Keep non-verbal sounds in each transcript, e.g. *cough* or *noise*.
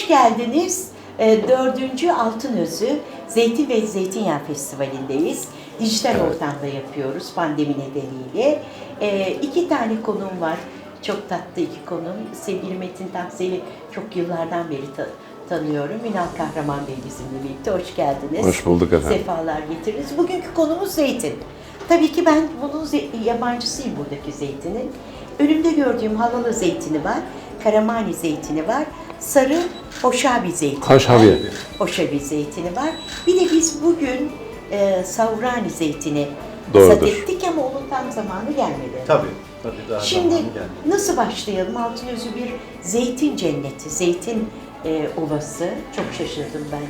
Hoş geldiniz. Ee, Dördüncü Altın Özü Zeytin ve Zeytinyağı Festivali'ndeyiz. Dijital ortamda yapıyoruz pandemi nedeniyle. Ee, iki tane konuğum var. Çok tatlı iki konuğum. Sevgili Metin Tahsil'i çok yıllardan beri ta- tanıyorum. Ünal Kahraman Bey bizimle birlikte. Hoş geldiniz. Hoş bulduk efendim. Sefalar getirdiniz. Bugünkü konumuz zeytin. Tabii ki ben bunun yabancısıyım buradaki zeytinin. Önümde gördüğüm halalı zeytini var. Karamani zeytini var. Sarı hoşabi zeytini Haşhabi. var. Hoşabi zeytini var. Bir de biz bugün e, savrani zeytini Doğrudur. sat ettik ama onun tam zamanı gelmedi. Tabii. Tabii daha Şimdi zamanı geldi. nasıl başlayalım? Altınözü bir zeytin cenneti, zeytin e, ovası. Çok şaşırdım ben.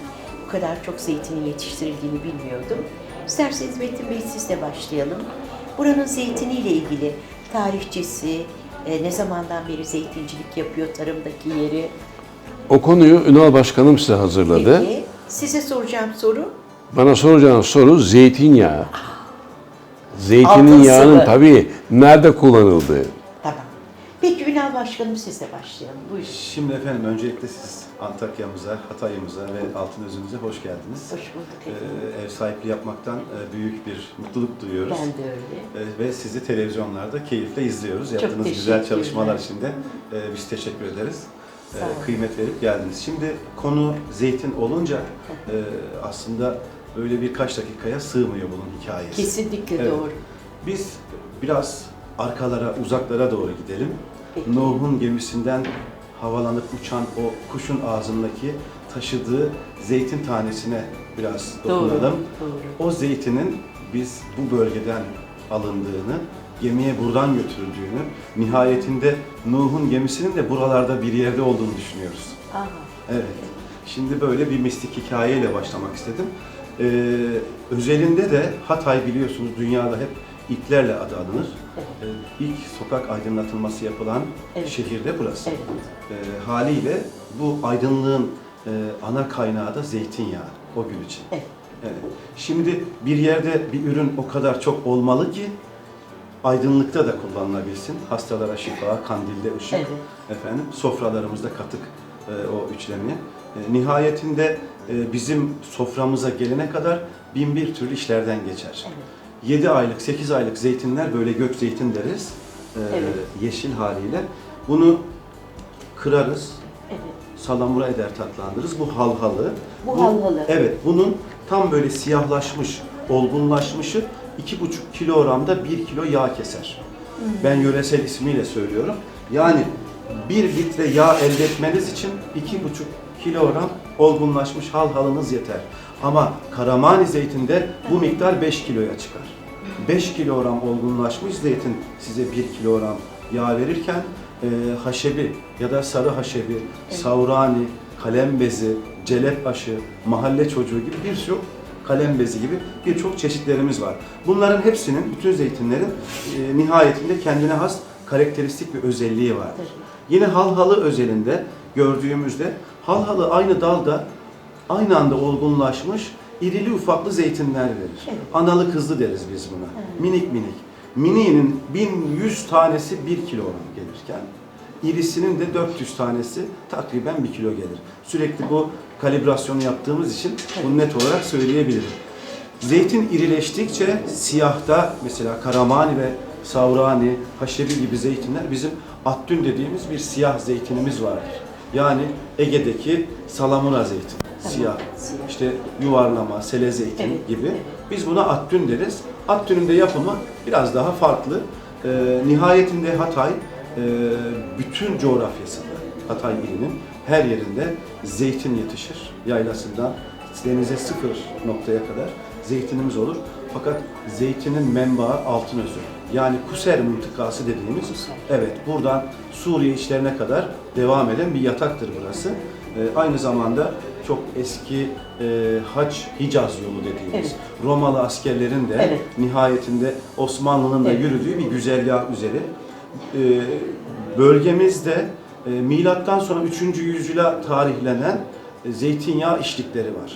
Bu kadar çok zeytinin yetiştirildiğini bilmiyordum. İsterseniz Metin Bey sizle başlayalım. Buranın zeytiniyle ilgili tarihçesi, e, ne zamandan beri zeytincilik yapıyor, tarımdaki yeri. O konuyu Ünal Başkanım size hazırladı. Peki, size soracağım soru. Bana soracağınız soru zeytinyağı. Zeytinin Altın yağının sıvı. tabii nerede kullanıldığı. Tamam. Peki Ünal Başkanım sizle başlayalım. Buyurun. Şimdi efendim öncelikle siz Antakya'mıza, Hatay'ımıza ve Altınözü'müze hoş geldiniz. Hoş bulduk Ee, efendim. ev sahipliği yapmaktan e, büyük bir mutluluk duyuyoruz. Ben de öyle. Ee, ve sizi televizyonlarda keyifle izliyoruz. Çok Yaptığınız güzel teşekkürler. çalışmalar için de e, biz teşekkür ederiz. Olun. kıymet verip geldiniz. Şimdi konu zeytin olunca e, aslında böyle birkaç dakikaya sığmıyor bunun hikayesi. Kesinlikle Evet. doğru. Biz biraz arkalara, uzaklara doğru gidelim. Nuh'un gemisinden havalanıp uçan o kuşun ağzındaki taşıdığı zeytin tanesine biraz Doğru, dokunalım. doğru. O zeytinin biz bu bölgeden alındığını, gemiye buradan götürüldüğünü, nihayetinde Nuh'un gemisinin de buralarda bir yerde olduğunu düşünüyoruz. Aha. Evet. Şimdi böyle bir mistik hikayeyle başlamak istedim. Ee, özelinde de Hatay biliyorsunuz dünyada hep ilklerle adı anılır. Ee, ilk sokak aydınlatılması yapılan Evet. şehirde burası. Evet. Ee, haliyle bu aydınlığın e, ana kaynağı da zeytinyağı o gün için. Evet. Evet. Şimdi bir yerde bir ürün o kadar çok olmalı ki aydınlıkta da kullanılabilsin. Hastalara şifa, kandilde ışık, Evet. efendim sofralarımızda katık e, o üçlemi. E, nihayetinde e, bizim soframıza gelene kadar bin bir türlü işlerden geçer. Evet. 7 aylık, 8 aylık zeytinler böyle gök zeytin deriz. e, Evet. Yeşil haliyle. Bunu kırarız, Evet. salamura eder tatlandırırız. Bu halhalı. Bu halhalı. Evet, bunun tam böyle siyahlaşmış, olgunlaşmışı 2,5 kilogramda 1 kilo yağ keser. Hmm. Ben yöresel ismiyle söylüyorum. Yani 1 litre yağ elde etmeniz için 2,5 kilogram olgunlaşmış halhalınız yeter. Ama karamani zeytinde bu miktar 5 kiloya çıkar. 5 kilogram olgunlaşmış zeytin size 1 kilogram yağ verirken e, haşebi ya da sarı haşebi, savrani, kalem bezi, celep aşı, mahalle çocuğu gibi birçok kalem bezi gibi birçok çeşitlerimiz var. Bunların hepsinin, bütün zeytinlerin e, nihayetinde kendine has karakteristik bir özelliği vardır. Yine halhalı özelinde gördüğümüzde halhalı aynı dalda aynı anda olgunlaşmış irili ufaklı zeytinler verir. Evet. Analı kızlı deriz biz buna. Minik minik. Miniğinin 1100 tanesi 1 kilogram gelirken irisinin de 400 tanesi takriben 1 kilo gelir. Sürekli bu kalibrasyonu yaptığımız için bunu net olarak söyleyebilirim. Zeytin irileştikçe siyahta mesela karamani ve savrani, haşebi gibi zeytinler bizim attün dediğimiz bir siyah zeytinimiz vardır. Yani Ege'deki salamura zeytin, siyah. İşte yuvarlama, sele zeytin Evet, gibi. Biz buna attün deriz. Attünün de yapımı biraz daha farklı. Ee, nihayetinde Hatay e, bütün coğrafyasında, Hatay ilinin her yerinde zeytin yetişir. Yaylasından denize sıfır noktaya kadar zeytinimiz olur. Fakat zeytinin menbaı altın özü. Yani Kuser mıntıkası dediğimiz, Kuser. evet buradan Suriye içlerine kadar devam eden bir yataktır burası. Ee, aynı zamanda çok eski e, Haç Hicaz yolu dediğimiz Evet. Romalı askerlerin de Evet. nihayetinde Osmanlı'nın da Evet. yürüdüğü bir güzergah üzeri. Ee, bölgemizde e, milattan sonra 3. yüzyıla tarihlenen e, zeytinyağı işlikleri var.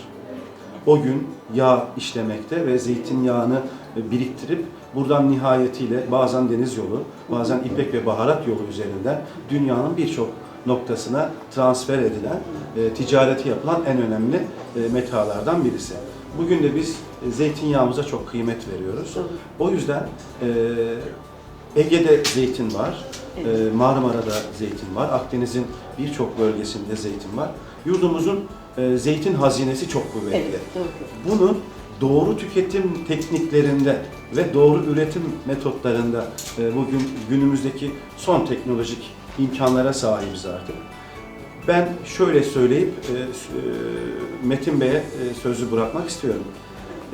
O gün yağ işlemekte ve zeytinyağını e, biriktirip buradan nihayetiyle bazen deniz yolu, bazen ipek ve baharat yolu üzerinden dünyanın birçok noktasına transfer edilen, e, ticareti yapılan en önemli e, metalardan birisi. Bugün de biz e, zeytinyağımıza çok kıymet veriyoruz. O yüzden e, Ege'de zeytin var, Evet. e, Marmara'da zeytin var, Akdeniz'in birçok bölgesinde zeytin var. Yurdumuzun e, zeytin hazinesi çok kuvvetli. Evet, doğru. Bunu doğru tüketim tekniklerinde ve doğru üretim metotlarında e, bugün günümüzdeki son teknolojik imkanlara sahibiz artık. Ben şöyle söyleyip Metin Bey'e sözü bırakmak istiyorum.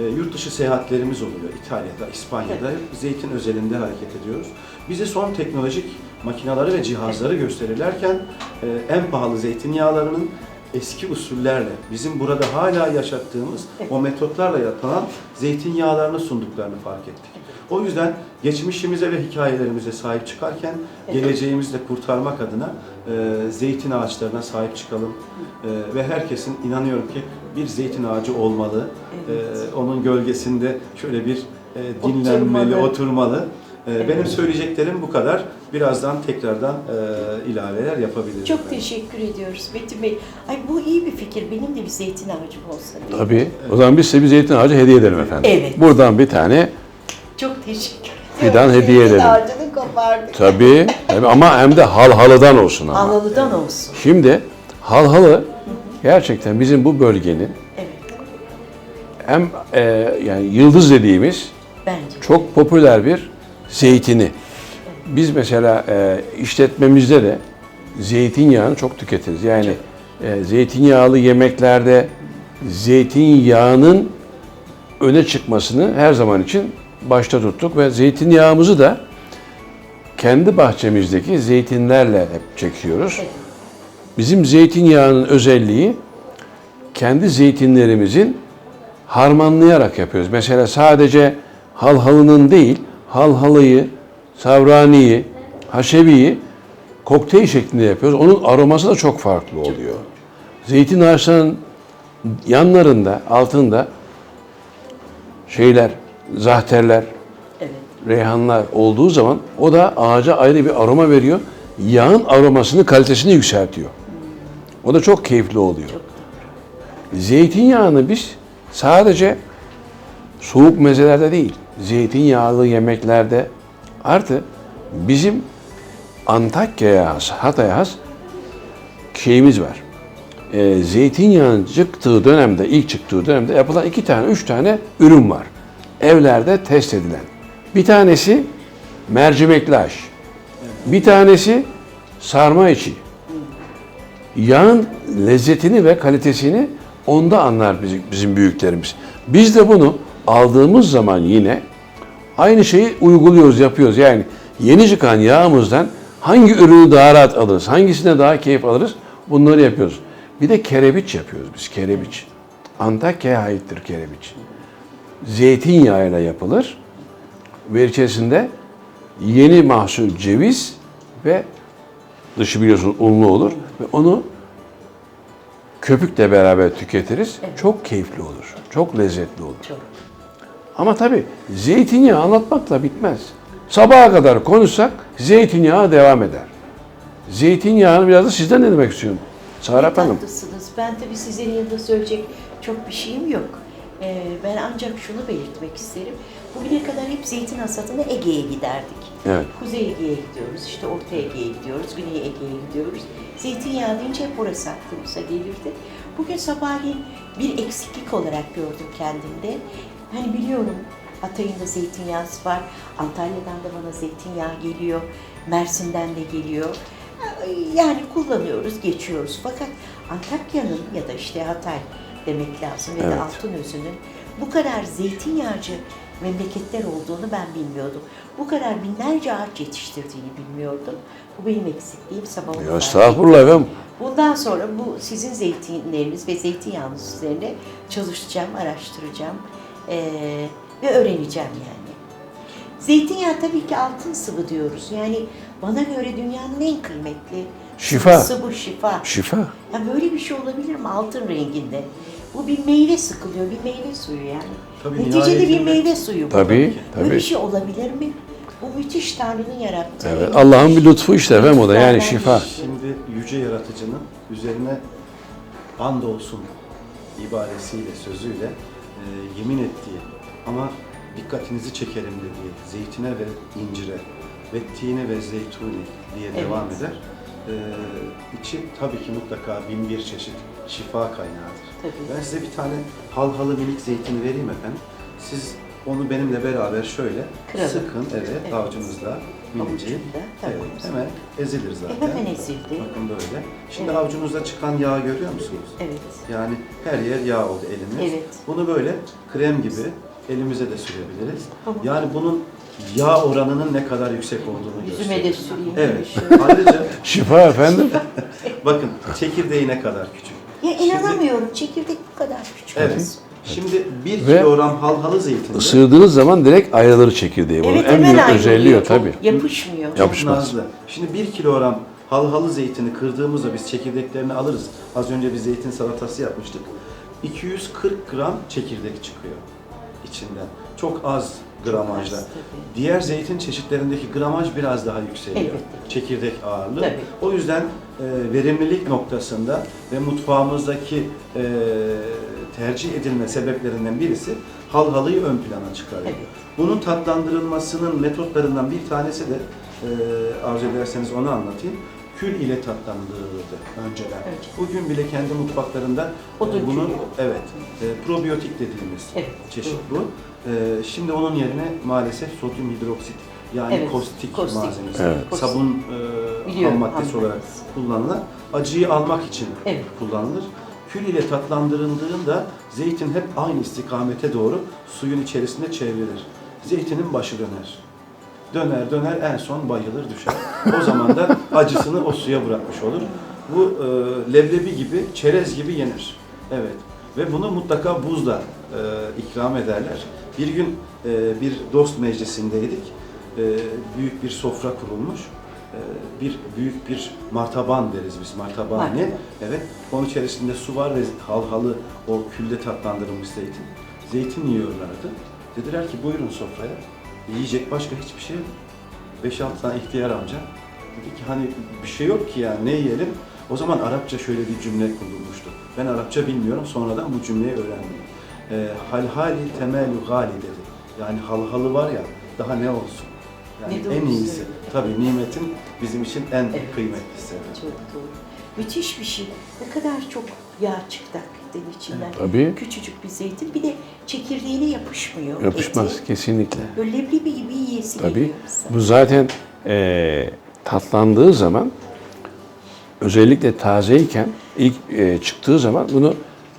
E, Yurt dışı seyahatlerimiz oluyor. İtalya'da, İspanya'da hep zeytin özelinde hareket ediyoruz. Bize son teknolojik makinaları ve cihazları gösterirlerken e, en pahalı zeytinyağlarının eski usullerle bizim burada hala yaşattığımız o metotlarla yapılan zeytinyağlarını sunduklarını fark ettik. O yüzden geçmişimize ve hikayelerimize sahip çıkarken geleceğimizi de kurtarmak adına e, zeytin ağaçlarına sahip çıkalım. E, ve herkesin inanıyorum ki bir zeytin ağacı olmalı. E, onun gölgesinde şöyle bir e, dinlenmeli, Oturmalı. oturmalı. E, Evet. Benim söyleyeceklerim bu kadar. Birazdan tekrardan e, ilaveler yapabiliriz. Çok efendim. teşekkür ediyoruz Metin Bey. Ay bu iyi bir fikir. Benim de bir zeytin ağacım olsa diye. Tabii. O zaman biz size bir zeytin ağacı hediye edelim efendim. Evet. Buradan bir tane Çok teşekkür Fidan ediyorum. hediye Zeytin edelim. ağacını kopardık. tabii, tabii ama hem de hal halıdan olsun ama. Analıdan olsun. Şimdi hal halı gerçekten bizim bu bölgenin Evet. hem e, yani yıldız dediğimiz Bence. çok popüler bir zeytini. Biz mesela e, işletmemizde de zeytinyağını çok tüketiriz. Yani e, zeytinyağlı yemeklerde zeytinyağının öne çıkmasını her zaman için başta tuttuk ve zeytinyağımızı da kendi bahçemizdeki zeytinlerle hep çekiyoruz. Evet. Bizim zeytinyağının özelliği kendi zeytinlerimizin harmanlayarak yapıyoruz. Mesela sadece halhalının değil, halhalıyı, savraniyi, haşebiyi kokteyl şeklinde yapıyoruz. Onun aroması da çok farklı oluyor. Zeytin ağaçlarının yanlarında, altında şeyler, zahterler, Evet. reyhanlar olduğu zaman o da ağaca ayrı bir aroma veriyor. Yağın aromasını, kalitesini yükseltiyor. O da çok keyifli oluyor. Zeytinyağını biz sadece soğuk mezelerde değil, zeytinyağlı yemeklerde artı bizim Antakya'ya has, Hatay'a has şeyimiz var. Ee, zeytinyağının çıktığı dönemde, ilk çıktığı dönemde yapılan iki tane, üç tane ürün var. Evlerde test edilen. Bir tanesi mercimekli aş. Bir tanesi sarma içi. Yağın lezzetini ve kalitesini onda anlar bizim, büyüklerimiz. Biz de bunu aldığımız zaman yine aynı şeyi uyguluyoruz, yapıyoruz. Yani yeni çıkan yağımızdan hangi ürünü daha rahat alırız, hangisine daha keyif alırız bunları yapıyoruz. Bir de kerebiç yapıyoruz biz, kerebiç. Antakya'ya aittir kerebiç. Zeytinyağıyla yapılır ve içerisinde yeni mahsul ceviz ve dışı biliyorsun unlu olur ve onu köpükle beraber tüketiriz. Çok keyifli olur. Çok lezzetli olur. Çok. Ama tabii zeytinyağı anlatmakla bitmez. Sabaha kadar konuşsak zeytinyağı devam eder. Zeytinyağını biraz da sizden ne demek istiyorum? Serap Hanım. Haklısınız. Ben tabii sizin yanında söyleyecek çok bir şeyim yok. Ee, ben ancak şunu belirtmek isterim. Bugüne kadar hep zeytin hasadına Ege'ye giderdik. Evet. Kuzey Ege'ye gidiyoruz, işte Orta Ege'ye gidiyoruz, Güney Ege'ye gidiyoruz. Zeytinyağı deyince hep orası aklımıza gelirdi. Bugün sabahleyin bir eksiklik olarak gördüm kendimde. Hani biliyorum Hatay'ın da zeytinyağı var, Antalya'dan da bana zeytinyağı geliyor, Mersin'den de geliyor. Yani kullanıyoruz, geçiyoruz. Fakat Antakya'nın ya da işte Hatay demek lazım ya da Evet. Altınözü'nün bu kadar zeytinyağcı memleketler olduğunu ben bilmiyordum. Bu kadar binlerce ağaç yetiştirdiğini bilmiyordum. Bu benim eksikliğim sabah Ya estağfurullah efendim. Bundan sonra bu sizin zeytinleriniz ve zeytinyağınız üzerine çalışacağım, araştıracağım eee, ve öğreneceğim yani. Zeytinyağı tabii ki altın sıvı diyoruz. Yani bana göre dünyanın en kıymetli Şifa. sıvısı bu şifa. Şifa. Ya böyle bir şey olabilir mi altın renginde? Bu bir meyve sıkılıyor, bir meyve suyu yani. Tabii Neticede bir meyve suyu bu. Tabii, Böyle tabii. bir şey olabilir mi? Bu müthiş Tanrı'nın yarattığı. Evet. Allah'ın bir lütfu işte efendim o da yani şifa. Şimdi yüce yaratıcının üzerine andolsun ibaresiyle, sözüyle e, yemin ettiği ama dikkatinizi çekerim dediği zeytine ve incire ve tine ve zeytuni diye Evet. devam eder. E, içi tabii ki mutlaka bin bir çeşit şifa kaynağıdır. Tabii. Ben size bir tane halhalı minik zeytin vereyim efendim. Siz onu benimle beraber şöyle Kıralım. sıkın evet, Evet. avucunuzda minicik. Evet, hemen ezilir zaten. E, hemen ezildi. Bakın böyle. Şimdi Evet. avucunuzda çıkan yağı görüyor musunuz? Evet. Yani her yer yağ oldu elimiz. Evet. Bunu böyle krem gibi elimize de sürebiliriz. Tamam. Yani bunun yağ oranının ne kadar yüksek olduğunu Yüzüme de gösteriyor. süreyim. Evet. *laughs* Ayrıca Şifa efendim. *laughs* bakın çekirdeği ne kadar küçük. Ya inanamıyorum. Çekirdek bu kadar küçük. Evet. Şimdi bir Ve kilogram halhalı zeytinde Isırdığınız zaman direkt ayrılır çekirdeği. Bunun Evet en hemen büyük ayrılıyor. özelliği o tabii. Yapışmıyor. Yap- yapışmaz. nazlı. Şimdi bir kilogram halhalı zeytini kırdığımızda biz çekirdeklerini alırız. Az önce bir zeytin salatası yapmıştık. 240 gram çekirdek çıkıyor içinden. Çok az gramajda. Az. Diğer zeytin çeşitlerindeki gramaj biraz daha yükseliyor. Elbette. Çekirdek ağırlığı. Tabii. O yüzden e, verimlilik noktasında ve mutfağımızdaki e, tercih edilme sebeplerinden birisi halhalıyı ön plana çıkarıyor. Evet. Bunun tatlandırılmasının metotlarından bir tanesi de e, arzu ederseniz onu anlatayım. Kül ile tatlandırılırdı önceden. Evet. Bugün bile kendi mutfaklarında e, Odun bunun külü. evet e, probiyotik dediğimiz Evet, çeşit bu. E, şimdi onun yerine maalesef sodyum hidroksit yani Evet, kostik, kostik. malzemesi, Evet. sabun e, ham maddesi ham olarak kullanılan acıyı almak için Evet. kullanılır. Kül ile tatlandırıldığında zeytin hep aynı istikamete doğru suyun içerisinde çevrilir. Zeytinin başı döner. Döner döner en son bayılır düşer. O zaman da acısını o suya bırakmış olur. Bu e, leblebi gibi, çerez gibi yenir. Evet. Ve bunu mutlaka buzla e, ikram ederler. Bir gün e, bir dost meclisindeydik. E, büyük bir sofra kurulmuş. E, bir büyük bir martaban deriz biz. Martabani. Martaban. Evet. Onun içerisinde su var ve halhalı o külde tatlandırılmış zeytin. Zeytin yiyorlardı. Dediler ki buyurun sofraya. Yiyecek başka hiçbir şey yok. 5-6 tane ihtiyar amca. Dedi ki hani bir şey yok ki ya ne yiyelim? O zaman Arapça şöyle bir cümle kurulmuştu. Ben Arapça bilmiyorum sonradan bu cümleyi öğrendim. E, halhali temelü gali dedi. Yani halhalı var ya daha ne olsun? Yani Ne en iyisi. söylüyor. Tabii nimetin bizim için en Evet. kıymetlisi. Çok doğru. Müthiş bir şey. Ne kadar çok yağ çıktı hakikaten içinden. Tabii. Küçücük bir zeytin. Bir de çekirdeğine yapışmıyor. Yapışmaz eti. kesinlikle. Böyle leblebi gibi yiyesi Tabii. geliyor bize. Bu zaten eee tatlandığı zaman özellikle tazeyken ilk eee, çıktığı zaman bunu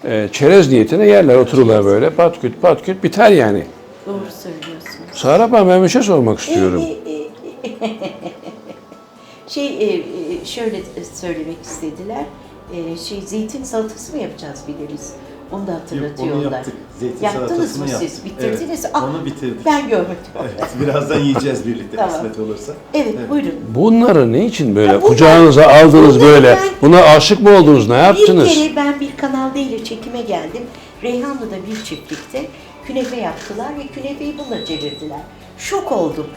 eee, çerez niyetine yerler otururlar böyle patküt patküt biter yani. Doğru söylüyorsunuz. Sarap Hanım ben bir şey sormak istiyorum. E, e, e, *laughs* şey e, e, şöyle söylemek istediler. E, şey zeytin salatası mı yapacağız bir de biz? Onu da Yok, hatırlatıyorlar. onu yaptık. Zeytin Yaptınız mı yaptık. siz? Bitirdiniz. Evet, Ah, onu bitirdik. Ben görmedim. Evet, birazdan yiyeceğiz birlikte Tamam. kısmet olursa. Evet, buyurun. Bunları ne için böyle Ya bunlar- kucağınıza aldınız böyle? ben- Buna aşık mı oldunuz? Ne yaptınız? Bir kere ben bir kanal değil çekime geldim. Reyhanlı'da bir çiftlikte künefe yaptılar ve künefeyi bununla çevirdiler. Şok oldum.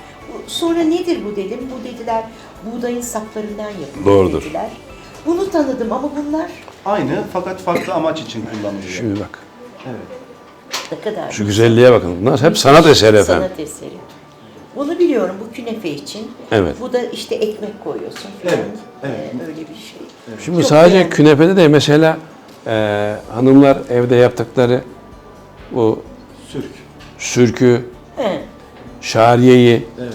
Sonra nedir bu dedim. Bu dediler buğdayın saplarından yapılıyor Doğrudur. dediler. Bunu tanıdım ama bunlar Aynı fakat farklı amaç için kullanılıyor. Şimdi bak. Evet. ne kadar Şu güzelliğe bakın. Bunlar hep sanat eseri efendim. Sanat eseri. Bunu biliyorum bu künefe için. Evet. Bu da işte ekmek koyuyorsun falan. Evet, evet. Ee, öyle bir şey. Şimdi Çok sadece beğendim. künefede de mesela eee, hanımlar evde yaptıkları bu Sürk. sürkü, He. şariyeyi Evet.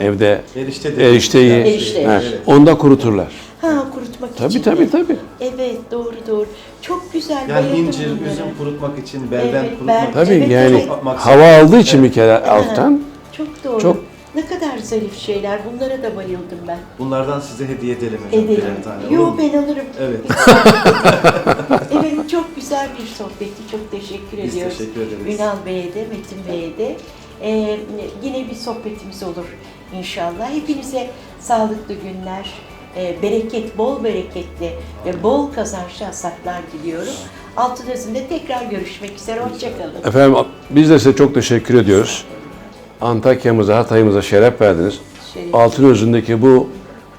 evde Erişte de. erişteyi Erişte. he, Evet. onda kurturlar. Ha kurutmak Tabii için. tabii tabii. Evet doğru doğru. Çok güzel. Yani bayıldım incir, bunlara. üzüm kurutmak için, belden Evet, kurutmak için. Tabii Evet, yani evet. Hava aldığı için bir kere Ha, alttan. Çok doğru. Çok- Ne kadar zarif şeyler. Bunlara da bayıldım ben. Bunlardan size hediye edelim hocam. Edelim. birer tane, Yo ben alırım. Evet. *laughs* evet çok güzel bir sohbetti. Çok teşekkür Biz ediyoruz. teşekkür ederiz. Ünal Bey'e de, Metin Bey'e de. Ee, yine bir sohbetimiz olur inşallah. Hepinize sağlıklı günler, e, bereket, bol bereketli ve bol kazançlı hasatlar diliyorum. Altın Özü'nde tekrar görüşmek üzere. Hoşçakalın. Efendim biz de size çok teşekkür ediyoruz. Antakya'mıza, Hatay'ımıza şeref verdiniz. Şeref. Altınözü'ndeki bu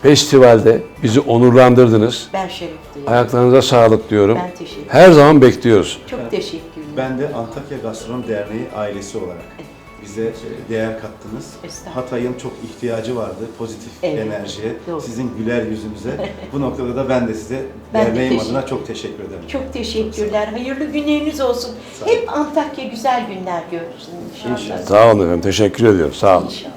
festivalde bizi onurlandırdınız. Ben şeref duyuyorum. Ayaklarınıza sağlık diyorum. Ben teşekkür ederim. Her zaman bekliyoruz. Çok teşekkürler. Ben de Antakya Gastronom Derneği ailesi olarak *laughs* bize değer kattınız. Hatay'ın çok ihtiyacı vardı pozitif Evet, enerjiye, doğru. sizin güler yüzünüze. Bu noktada da ben de size derneğim adına çok teşekkür ederim. Çok teşekkürler. Hayırlı günleriniz olsun. Hep Antakya güzel günler görsün inşallah. İnşallah. Sağ olun efendim. Teşekkür ediyorum. Sağ olun. İnşallah.